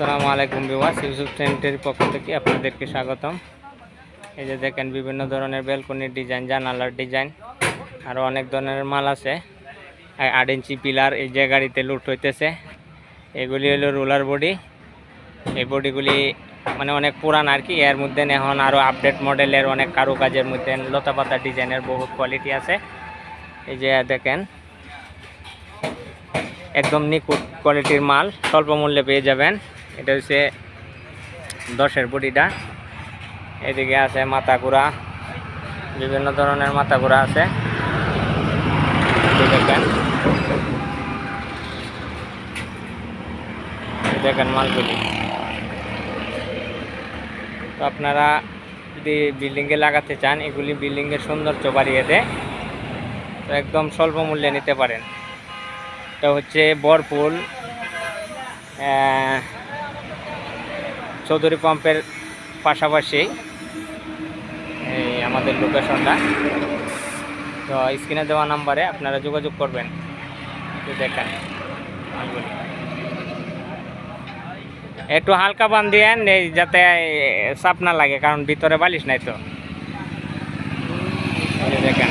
আসসালামু আলাইকুম বিওয়াস ইউসুফ সেন্টের পক্ষ থেকে আপনাদেরকে স্বাগতম। এই যে দেখেন, বিভিন্ন ধরনের ব্যালকনির ডিজাইন, জানালার ডিজাইন আরও অনেক ধরনের মাল আছে। আট ইঞ্চি পিলার এই যে গাড়িতে লুট হইতেছে। এগুলি হলো রোলার বডি। এই বডিগুলি মানে অনেক পুরান আর কি। এর মধ্যে এখন আরও আপডেট মডেলের অনেক কারুকাজের মধ্যে লতাপাতা ডিজাইনের বহুত কোয়ালিটি আছে। এই যে দেখেন, একদম নিখুঁত কোয়ালিটির মাল, স্বল্প মূল্যে পেয়ে যাবেন। এটা হচ্ছে দশের বডিটা। এদিকে আছে মাথা ঘোরা বিভিন্ন ধরনের মাথা ঘোরা আছে। দেখেন। দেখেন মালগুলি। তো আপনারা যদি বিল্ডিংয়ে লাগাতে চান, এগুলি বিল্ডিংয়ের সৌন্দর্য বাড়িয়ে দেয়। তো একদম স্বল্প মূল্যে নিতে পারেন। এটা হচ্ছে বরফুল চৌধুরী পাম্পের পাশাপাশি এই আমাদের লোকেশনটা। তো স্ক্রিনে দেওয়া নাম্বারে আপনারা যোগাযোগ করবেন। একটু দেখেন একটু হালকা বান দিয়েন যাতে চাপ না লাগে, কারণ ভিতরে বালিশ নাই তো। দেখেন,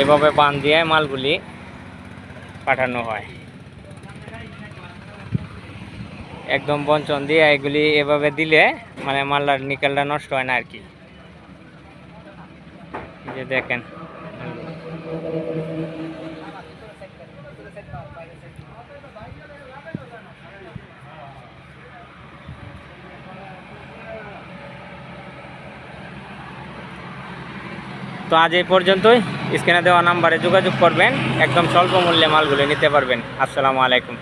এভাবে বান দিয়ে মালগুলি পাঠানো হয়। একদম বঞ্চন দিয়ে এগুলি এভাবে দিলে মানে মালটার নিকেলটা নষ্ট হয় না আর কি। যে দেখেন। তো আজ এই পর্যন্তই। স্ক্রিনে দেওয়া নাম্বারে যোগাযোগ করবেন। একদম স্বল্প মূল্যে মালগুলো নিতে পারবেন। আসসালামু আলাইকুম।